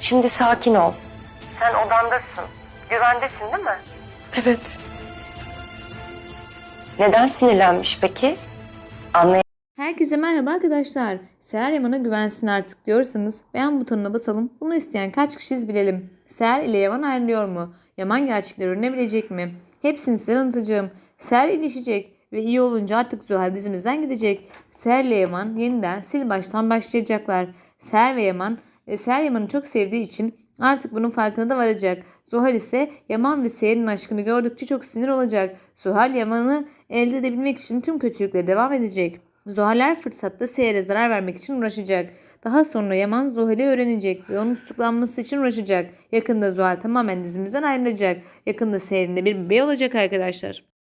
Şimdi sakin ol. Sen odandasın. Güvendesin değil mi? Evet. Neden sinirlenmiş peki? Anlay Herkese merhaba arkadaşlar. Seher Yaman'a güvensin artık diyorsanız beğen butonuna basalım. Bunu isteyen kaç kişiyiz bilelim. Seher ile Yaman ayrılıyor mu? Yaman gerçekleri öğrenebilecek mi? Hepsini size anlatacağım. Seher iyileşecek ve iyi olunca artık Zuhal dizimizden gidecek. Seher ile Yaman yeniden sil baştan başlayacaklar. Seher ve Yaman, e, Yaman'ı çok sevdiği için artık bunun farkına da varacak. Zuhal ise Yaman ve Seher'in aşkını gördükçe çok sinir olacak. Zuhal Yaman'ı elde edebilmek için tüm kötülükleri devam edecek. Zuhal her fırsatta Seher'e zarar vermek için uğraşacak. Daha sonra Yaman Zuhal'i öğrenecek ve onun tutuklanması için uğraşacak. Yakında Zuhal tamamen dizimizden ayrılacak. Yakında Seher'in de bir bebeği olacak arkadaşlar.